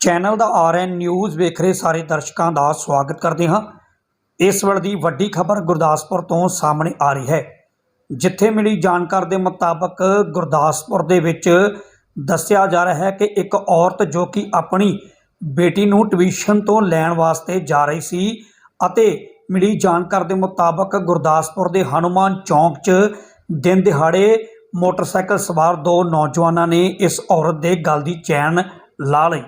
Channel ਦਾ RN news ਵੇਖ ਰਹੇ ਸਾਰੇ ਦਰਸ਼ਕਾਂ ਦਾ ਸਵਾਗਤ ਕਰਦੇ ਹਾਂ। ਇਸ ਵੇਲੇ ਦੀ ਵੱਡੀ ਖਬਰ ਗੁਰਦਾਸਪੁਰ ਤੋਂ ਸਾਹਮਣੇ ਆ ਰਹੀ ਹੈ। ਜਿੱਥੇ ਮਿਲੀ ਜਾਣਕਾਰੀ ਦੇ ਮੁਤਾਬਕ ਗੁਰਦਾਸਪੁਰ ਦੇ ਵਿੱਚ ਦੱਸਿਆ ਜਾ ਰਿਹਾ ਹੈ ਕਿ ਇੱਕ ਔਰਤ ਜੋ ਕਿ ਆਪਣੀ ਬੇਟੀ ਨੂੰ ਟਿਊਸ਼ਨ ਤੋਂ ਲੈਣ ਵਾਸਤੇ ਜਾ ਰਹੀ ਸੀ ਅਤੇ ਮਿਲੀ ਜਾਣਕਾਰੀ ਦੇ ਮੁਤਾਬਕ ਗੁਰਦਾਸਪੁਰ ਦੇ ਹਨੂਮਾਨ ਚੌਂਕ 'ਚ ਦਿਨ ਦਿਹਾੜੇ ਮੋਟਰਸਾਈਕਲ ਸਵਾਰ ਦੋ ਨੌਜਵਾਨਾਂ ਨੇ ਇਸ ਔਰਤ ਦੇ ਗਲ ਦੀ ਚੈਨ ਲਾ ਲਈ।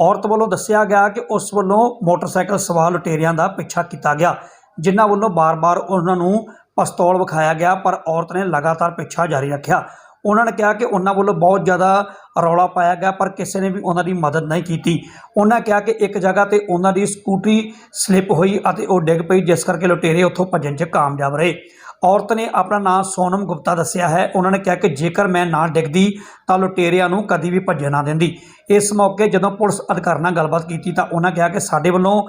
ਔਰਤ ਵੱਲੋਂ ਦੱਸਿਆ ਗਿਆ ਕਿ ਉਸ ਵੱਲੋਂ ਮੋਟਰਸਾਈਕਲ ਸਵਾਰ ਲੁਟੇਰਿਆਂ ਦਾ ਪਿੱਛਾ ਕੀਤਾ ਗਿਆ, ਜਿਨ੍ਹਾਂ ਵੱਲੋਂ ਬਾਰ-ਬਾਰ ਉਹਨਾਂ ਨੂੰ ਪਿਸਤੌਲ ਵਿਖਾਇਆ ਗਿਆ, ਪਰ ਔਰਤ ਨੇ ਲਗਾਤਾਰ ਪਿੱਛਾ ਜਾਰੀ ਰੱਖਿਆ। ਉਹਨਾਂ ਨੇ ਕਿਹਾ ਕਿ ਉਹਨਾਂ ਵੱਲੋਂ ਬਹੁਤ ਜ਼ਿਆਦਾ ਰੌਲਾ ਪਾਇਆ ਗਿਆ, ਪਰ ਕਿਸੇ ਨੇ ਵੀ ਉਹਨਾਂ ਦੀ ਮਦਦ ਨਹੀਂ ਕੀਤੀ। ਉਹਨਾਂ ਕਿਹਾ ਕਿ ਇੱਕ ਜਗ੍ਹਾ ਤੇ ਉਹਨਾਂ ਦੀ ਸਕੂਟਰੀ ਸਲਿੱਪ ਹੋਈ ਅਤੇ ਉਹ ਡਿੱਗ ਪਈ, ਜਿਸ ਕਰਕੇ ਲੁਟੇਰੇ ਉੱਥੋਂ ਭੱਜਣ 'ਚ ਕਾਮਯਾਬ ਰਹੇ। ਔਰਤ ਨੇ ਆਪਣਾ ਨਾਮ ਸੋਨਮ ਗੁਪਤਾ ਦੱਸਿਆ ਹੈ। ਉਹਨਾਂ ਨੇ ਕਿਹਾ ਕਿ ਜੇਕਰ ਮੈਂ ਨਾ ਡਿੱਗਦੀ, ਤਾਂ ਲੁਟੇਰਿਆਂ ਨੂੰ ਕਦੀ ਵੀ ਭੱਜਣ ਨਾ ਦਿੰਦੀ। ਇਸ ਮੌਕੇ ਜਦੋਂ ਪੁਲਿਸ ਅਧਿਕਾਰੀ ਨਾਲ ਗੱਲਬਾਤ ਕੀਤੀ, ਤਾਂ ਉਹਨਾਂ ਕਿਹਾ ਕਿ ਸਾਡੇ ਵੱਲੋਂ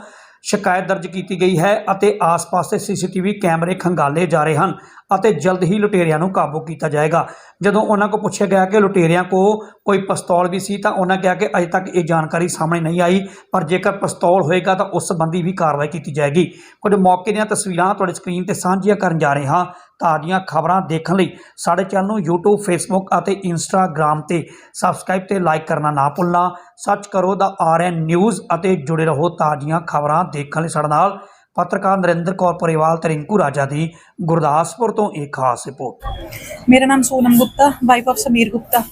ਸ਼ਿਕਾਇਤ ਦਰਜ ਕੀਤੀ ਗਈ ਹੈ ਅਤੇ ਆਸ-ਪਾਸ ਦੇ ਸੀਸੀਟੀਵੀ ਕੈਮਰੇ ਖੰਗਾਲੇ ਜਾ ਰਹੇ ਹਨ। ਅਤੇ ਜਲਦ ਹੀ ਲੁਟੇਰਿਆਂ ਨੂੰ ਕਾਬੂ ਕੀਤਾ ਜਾਏਗਾ। ਜਦੋਂ ਉਹਨਾਂ ਕੋਲ ਪੁੱਛਿਆ ਗਿਆ ਕਿ ਲੁਟੇਰਿਆਂ ਕੋ ਕੋਈ ਪਿਸਤੌਲ ਵੀ ਸੀ ਤਾਂ ਉਹਨਾਂ ਕਿਹਾ ਕਿ ਅਜੇ ਤੱਕ ਇਹ ਜਾਣਕਾਰੀ ਸਾਹਮਣੇ ਨਹੀਂ ਆਈ, ਪਰ ਜੇਕਰ ਪਿਸਤੌਲ ਹੋਏਗਾ ਤਾਂ ਉਸ ਸੰਬੰਧੀ ਵੀ ਕਾਰਵਾਈ ਕੀਤੀ ਜਾਏਗੀ। ਕੁਝ ਮੌਕੇ ਦੀਆਂ ਤਸਵੀਰਾਂ ਤੁਹਾਡੇ ਸਕਰੀਨ ਤੇ ਸਾਂਝੀਆਂ ਕਰਨ ਜਾ ਰਹੇ ਹਾਂ। ਤਾਜ਼ੀਆਂ ਖਬਰਾਂ ਦੇਖਣ ਲਈ ਸਾਡੇ ਚੈਨਲ ਨੂੰ YouTube, Facebook ਅਤੇ Instagram ਤੇ ਸਬਸਕ੍ਰਾਈਬ ਤੇ ਲਾਈਕ ਕਰਨਾ ਨਾ ਭੁੱਲਣਾ। ਸਰਚ ਕਰੋ ਦਾ ਆਰਐਨ ਨਿਊਜ਼ ਅਤੇ ਜੁੜੇ ਰਹੋ ਤਾਜ਼ੀਆਂ ਖਬਰਾਂ ਦੇਖਣ ਲਈ ਸਾਡੇ ਨਾਲ। ਪੱਤਰਕਾਰ ਨਰਿੰਦਰ ਕੌਰ ਪਰਿਵਾਲ ਤੇ ਰਿੰਕੂ ਰਾਜਾ ਦੀ ਗੁਰਦਾਸਪੁਰ ਤੋਂ ਇੱਕ ਖਾਸ ਰਿਪੋਰਟ। ਮੇਰਾ ਨਾਮ ਸੋਨਮ ਗੁਪਤਾ ਵਾਈਫ ਆਫ ਸਮੀਰ ਗੁਪਤਾ।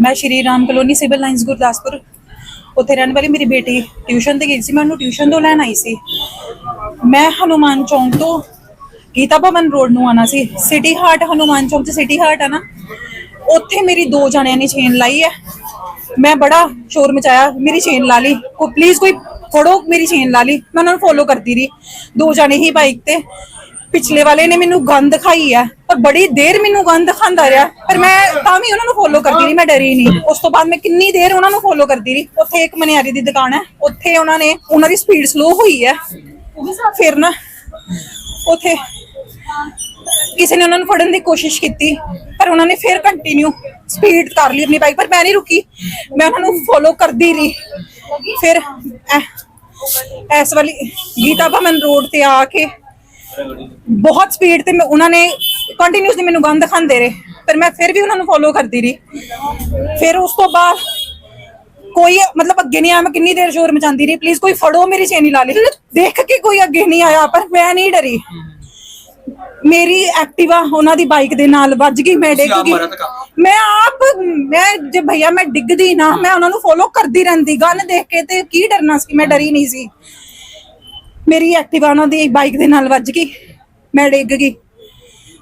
ਮੈਂ Shri Ram colony civil lines Gurdaspur. ਉੱਥੇ ਰਹਿਣ ਵਾਲੀ ਮੇਰੀ ਬੇਟੀ ਟਿਊਸ਼ਨ ਤੇ ਗਈ ਸੀ, ਮੈਂ ਉਹਨੂੰ ਟਿਊਸ਼ਨ ਤੋਂ ਲੈਣ ਆਈ ਸੀ। ਮੈਂ ਹਨੂਮਾਨ ਚੌਂਕ ਤੋਂ ਗੀਤਾ ਭਵਨ ਰੋਡ ਨੂੰ ਆਣਾ ਸੀ। ਸਿਟੀ ਹਾਰਟ ਹਨੂਮਾਨ ਚੌਂਕ 'ਚ ਸਿਟੀ ਹਾਰਟ ਆ ਨਾ, ਉੱਥੇ ਮੇਰੀ ਦੋ ਜਣਿਆਂ ਨੇ ਚੇਨ ਲਾਈ ਹੈ। ਮੈਂ ਬੜਾ ਸ਼ੋਰ ਮਚਾਇਆ, ਮੇਰੀ ਚੇਨ ਲਾ ਲਈ। ਕੋ ਪਲੀਜ਼ ਕੋਈ ਫੜੋ, ਮੇਰੀ ਚੇਨ ਲਾ ਲਈ। ਮੈਂ ਉਹਨਾਂ ਨੂੰ ਫੋਲੋ ਕਰਦੀ ਰਹੀ। ਦੋ ਜਣੇ ਹੀ ਬਾਈਕ ਤੇ। ਪਿਛਲੇ ਵਾਲੇ ਨੇ ਮੈਨੂੰ ਗੰਦ ਦਿਖਾਈ ਹੈ ਪਰ ਬੜੀ ਦੇਰ ਮੈਨੂੰ ਗੰਦ ਦਿਖਾਉਂਦਾ ਰਿਹਾ। ਪਰ ਮੈਂ ਤਾਂ ਵੀ ਉਹਨਾਂ ਨੂੰ ਫੋਲੋ ਕਰਦੀ ਰਹੀ, ਮੈਂ ਡਰੀ ਨਹੀਂ। ਉਸ ਤੋਂ ਬਾਅਦ ਮੈਂ ਕਿੰਨੀ ਦੇਰ ਉਹਨਾਂ ਨੂੰ ਫੋਲੋ ਕਰਦੀ ਰਹੀ। ਉੱਥੇ ਇੱਕ ਮਨਿਆਰੀ ਦੀ ਦੁਕਾਨ ਹੈ। ਉੱਥੇ ਉਹਨਾਂ ਨੇ, ਉਹਨਾਂ ਦੀ ਸਪੀਡ ਸਲੋ ਹੋਈ ਹੈ। ਫਿਰ ਨਾ, ਉੱਥੇ ਕਿਸੇ ਨੇ ਉਹਨਾਂ ਨੂੰ ਫੜਨ ਦੀ ਕੋਸ਼ਿਸ਼ ਕੀਤੀ, ਪਰ ਉਹਨਾਂ ਨੇ ਫਿਰ ਕੰਟੀਨਿਊ ਸਪੀਡ ਕਰ ਲਈ ਆਪਣੀ ਬਾਈਕ ਪਰ ਮੈਂ ਨਹੀਂ ਰੁਕੀ। ਮੈਂ ਉਹਨਾਂ ਨੂੰ ਫੋਲੋ ਕਰਦੀ ਰਹੀ। ਫਿਰ ਇਸ ਵਾਲੀ ਗੀਤਾ ਭਵਨ ਰੋਡ ਤੇ ਆ ਕੇ ਬਹੁਤ ਸਪੀਡ ਤੇ ਮੈਂ ਉਹਨਾਂ ਨੇ ਕੰਟੀਨਿਊਸਲੀ ਮੈਨੂੰ ਗੰਦ ਦਿਖਾਉਂਦੇ ਰਹੇ। ਪਰ ਮੈਂ ਫਿਰ ਵੀ ਉਹਨਾਂ ਨੂੰ ਫੋਲੋ ਕਰਦੀ ਰਹੀ। ਫਿਰ ਉਸ ਤੋਂ ਬਾਅਦ ਕੋਈ ਮਤਲਬ ਅੱਗੇ ਨਹੀਂ ਆਇਆ, ਮੈਂ ਕਿੰਨੀ ਦੇਰ ਸ਼ੋਰ ਮਚਾਉਂਦੀ ਰਹੀ। ਪਲੀਜ਼ ਕੋਈ ਫੜੋ ਮੇਰੀ ਚੇਨੀ ਲਾ ਲਈ। ਦੇਖ ਕੇ ਕੋਈ ਅੱਗੇ ਨਹੀਂ ਆਇਆ, ਪਰ ਮੈਂ ਨਹੀਂ ਡਰੀ। ਮੇਰੀ ਐਕਟਿਵਾ ਉਹਨਾਂ ਦੀ ਬਾਈਕ ਦੇ ਨਾਲ ਵੱਜ ਗਈ ਮੈਂ ਡਿੱਗ ਗਈ। ਮੈਂ ਆਪ ਮੈਂ ਜੇ ਭਈਆ ਮੈਂ ਡਿੱਗਦੀ ਨਾ ਮੈਂ ਉਹਨਾਂ ਨੂੰ ਫੋਲੋ ਕਰਦੀ ਰਹਿੰਦੀ ਗਨ ਦੇਖ ਕੇ ਤੇ ਕੀ ਡਰਨਾ ਸੀ ਮੈਂ ਡਰੀ ਨਹੀਂ ਸੀ। ਮੇਰੀ ਐਕਟਿਵਾ ਉਹਨਾਂ ਦੀ ਬਾਈਕ ਦੇ ਨਾਲ ਵੱਜ ਗਈ ਮੈਂ ਡਿੱਗ ਗਈ।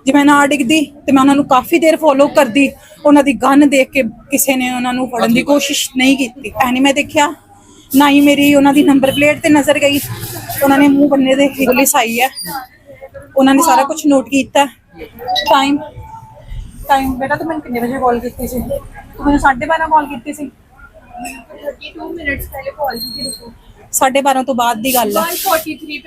ਜੇ ਮੈਂ ਨਾ ਡਿੱਗਦੀ ਤੇ ਮੈਂ ਉਹਨਾਂ ਨੂੰ ਕਾਫੀ ਦੇਰ ਫੋਲੋ ਕਰਦੀ ਉਹਨਾਂ ਦੀ ਗਨ ਦੇਖ ਕੇ ਕਿਸੇ ਨੇ ਉਹਨਾਂ ਨੂੰ ਫੜਨ ਦੀ ਕੋਸ਼ਿਸ਼ ਨਹੀਂ ਕੀਤੀ। ਐ ਨਹੀਂ ਮੈਂ ਦੇਖਿਆ ਨਾ ਹੀ ਮੇਰੀ ਉਹਨਾਂ ਦੀ ਨੰਬਰ ਪਲੇਟ ਤੇ ਨਜ਼ਰ ਗਈ ਉਹਨਾਂ ਨੇ ਮੂੰਹ ਬੰਨੇ ਦੇ ਪੁਲਿਸ ਆਈ ਹੈ। ਉਹਨਾਂ ਨੇ ਸਾਰਾ ਕੁਝ ਨੋਟ ਕੀਤਾ। ਟਾਈਮ ਟਾਈਮ ਬੇਟਾ ਤੂੰ ਮੈਨੂੰ ਕਿੰਨੇ ਵਜੇ ਕਾਲ ਕੀਤੀ ਸੀ? ਤੂੰ ਮੈਨੂੰ 12:30 ਕਾਲ ਕੀਤੀ ਸੀ? 32 ਮਿੰਟਸ ਪਹਿਲੇ ਕਾਲ ਕੀਤੀ ਰੁਕੋ 12:30 ਤੋਂ ਬਾਅਦ ਦੀ ਗੱਲ ਹੈ 143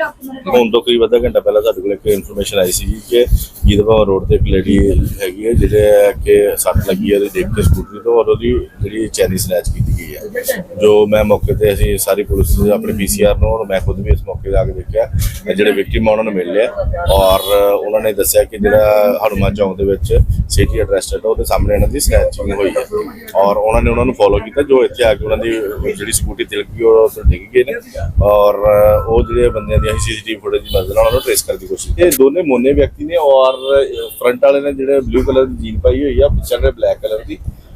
ਤੇ ਹੁਣ ਤੋਂ ਕਰੀਬ ਅੱਧਾ ਘੰਟਾ ਪਹਿਲਾਂ ਸਾਡੇ ਕੋਲ ਇੱਕ ਇਨਫੋਰਮੇਸ਼ਨ ਆਈ ਸੀ ਕਿ ਜੀਦਵਾ ਰੋਡ ਤੇ ਇੱਕ ਲੇਡੀ ਹੈਗੀ ਹੈ ਜਿਹਦੇ ਕਿ ਸੱਟ ਲੱਗੀ ਹੈ ਉਹਦੇ ਦੇਖ ਕੇ ਸਕੂਟਰੀ ਤੋਂ ਉਹਦੀ ਜਿਹੜੀ ਚੈਨੀ ਸਨੈਚ ਕੀਤੀ। ਗਈ ਹੈ ਜੋ ਮੈਂ ਮੌਕੇ ਤੇ ਅਸੀਂ ਸਾਰੀ ਪੁਲਿਸ ਆਪਣੇ ਪੀਸੀਆਰ ਨੂੰ ਔਰ ਮੈਂ ਖੁਦ ਵੀ ਇਸ ਮੌਕੇ ਤੇ ਆ ਕੇ ਦੇਖਿਆ। ਜਿਹੜੇ ਵਿਕਟਿਮ ਉਹਨਾਂ ਨੂੰ ਮਿਲ ਲਿਆ। ਔਰ ਉਹਨਾਂ ਨੇ ਦੱਸਿਆ ਕਿ ਜਿਹੜਾ ਹਨੂਮਾਨ ਚੌਂਕ ਦੇ ਵਿੱਚ ਸਿਟੀ ਐਡਰੈਸ ਉਹਦੇ ਸਾਹਮਣੇ ਇਹਨਾਂ ਦੀ ਸਕੈਚਿੰਗ ਹੋਈ ਹੈ। ਔਰ ਉਹਨਾਂ ਨੇ ਉਹਨਾਂ ਨੂੰ ਫੋਲੋ ਕੀਤਾ, ਜੋ ਇੱਥੇ ਆ ਕੇ ਉਹਨਾਂ ਦੀ ਜਿਹੜੀ ਸਕੂਟੀ ਤਿਲਕ ਗਈ, ਉਹ ਡਿੱਗ ਗਏ ਨੇ। ਔਰ ਉਹ ਜਿਹੜੇ ਬੰਦਿਆਂ ਦੀ ਅਸੀਂ ਸੀਸੀਟੀਵੀ ਫੁਟੇਜ ਦੀ ਮਦਦ ਨਾਲ ਉਹਨਾਂ ਨੂੰ ਟ੍ਰੇਸ ਕਰਨ ਦੀ ਕੋਸ਼ਿਸ਼ ਕੀਤੀ। ਇਹ ਦੋਨੇ ਮੋਨੇ ਵਿਅਕਤੀ ਨੇ ਔਰ ਫਰੰਟ ਵਾਲੇ ਨੇ ਜਿਹੜੇ ਬਲੂ ਕਲਰ ਦੀ ਜੀਨ ਪਾਈ ਹੋਈ ਆ, ਪਿੱਛੇ ਨੇ ਬਲੈਕ ਕਲਰ ਦੀ।